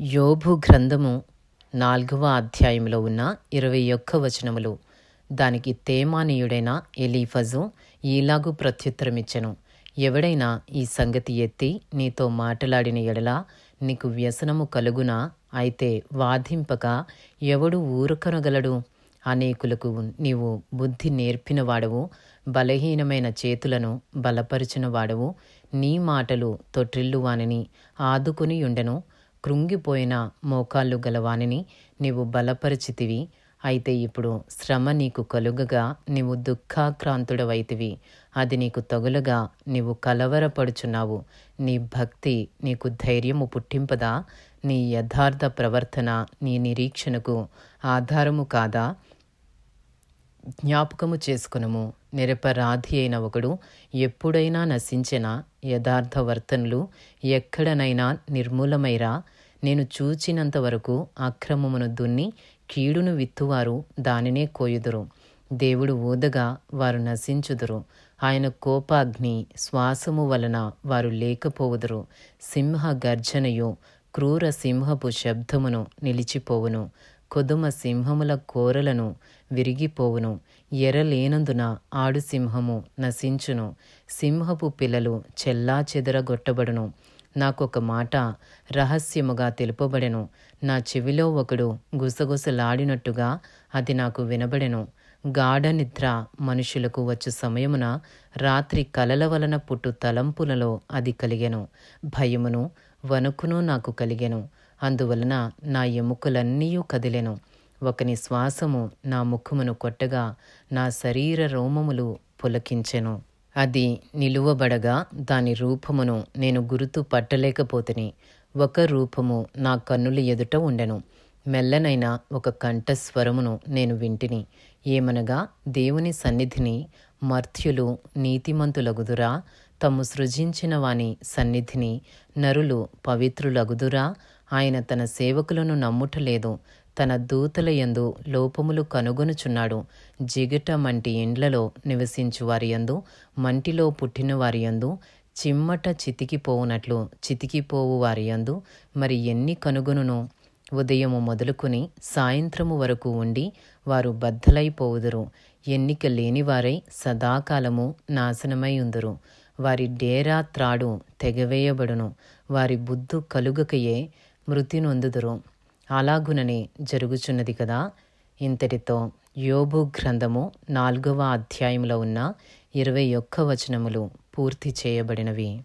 యోభు గ్రంథము నాలుగవ అధ్యాయంలో ఉన్న ఇరవై ఒక్క వచనములు. దానికి తేమానీయుడైన ఎలీఫజు ఈలాగు ప్రత్యుత్తరమిచ్చెను. ఎవడైనా ఈ సంగతి ఎత్తి నీతో మాటలాడిన ఎడల నీకు వ్యసనము కలుగునా? అయితే వాదింపక ఎవడు ఊరుకనగలడు? అనేకులకు నీవు బుద్ధి నేర్పినవాడవు బలహీనమైన చేతులను బలపరిచినవాడవు నీ మాటలు తొట్రిల్లువానని ఆదుకుని ఉండెను కృంగిపోయిన మోకాళ్ళు గలవానిని నీవు బలపరిచితివి. అయితే ఇప్పుడు శ్రమ నీకు కలుగగా నీవు దుఃఖాక్రాంతుడవైతివి. అది నీకు తగులుగా నీవు కలవరపడుచున్నావు. నీ భక్తి నీకు ధైర్యము పుట్టింపదా? నీ యథార్థ ప్రవర్తన నీ నిరీక్షణకు ఆధారము కాదా? జ్ఞాపకము చేసుకునము. నిరపరాధి అయిన ఒకడు ఎప్పుడైనా నశించిన? యథార్థవర్తనులు ఎక్కడనైనా నిర్మూలమైరా? నేను చూచినంత వరకు అక్రమమును దున్ని కీడును విత్తువారు దానినే కోయుదురు. దేవుడు ఊదగా వారు నశించుదురు. ఆయన కోపాగ్ని శ్వాసము వలన వారు లేకపోవుదురు. సింహ గర్జనయు క్రూర సింహపు శబ్దమును నిలిచిపోవును. కొదుమ సింహముల కోరలను విరిగిపోవును. ఎరలేనందున ఆడు సింహము నశించును. సింహపు పిల్లలు చెల్లా చెదరగొట్టబడును. నాకొక మాట రహస్యముగా తెలుపబడెను. నా చెవిలో ఒకడు గుసగుసలాడినట్టుగా అది నాకు వినబడెను. గాఢ నిద్ర మనుషులకు వచ్చు సమయమున రాత్రి కలల వలన పుట్టు తలంపులలో అది కలిగెను. భయమును వణుకును నాకు కలిగెను. అందువలన నా ఎముకలన్నీ కదిలెను. ఒకని శ్వాసము నా ముఖమును కొట్టగా నా శరీర రోమములు పులకించెను. అది నిలువబడగా దాని రూపమును నేను గురుతు పట్టలేకపోతుని. ఒక రూపము నా కన్నుల ఎదుట ఉండెను. మెల్లనైన ఒక కంఠస్వరమును నేను వింటిని. ఏమనగా దేవుని సన్నిధిని మర్త్యులు నీతిమంతులగుదురా తమ్ము సృజించిన వాని సన్నిధిని నరులు పవిత్రులగుదురా. ఆయన తన సేవకులను నమ్ముటలేదు. తన దూతల యందు లోపములు కనుగొనుచున్నాడు. జిగట మంటి ఇండ్లలో నివసించు వారి యందు మంటిలో పుట్టిన వారి యందు చిమ్మట చితికిపోవునట్లు చితికిపోవు వారి యందు. మరి ఎన్ని కనుగొనును? ఉదయము మొదలుకొని సాయంత్రము వరకు ఉండి వారు బద్దలైపోవుదురు ఎన్నిక లేనివారై సదాకాలము నాశనమై ఉందురు వారి డేరా త్రాడు తెగవేయబడును. వారి బుద్ధు కలుగకయే మృతి నొందుదురు. అలాగుననే జరుగుచున్నది కదా. ఇంతటితో యోబు గ్రంథము నాలుగవ అధ్యాయంలో ఉన్న ఇరవై ఒక్క వచనములు పూర్తి చేయబడినవి.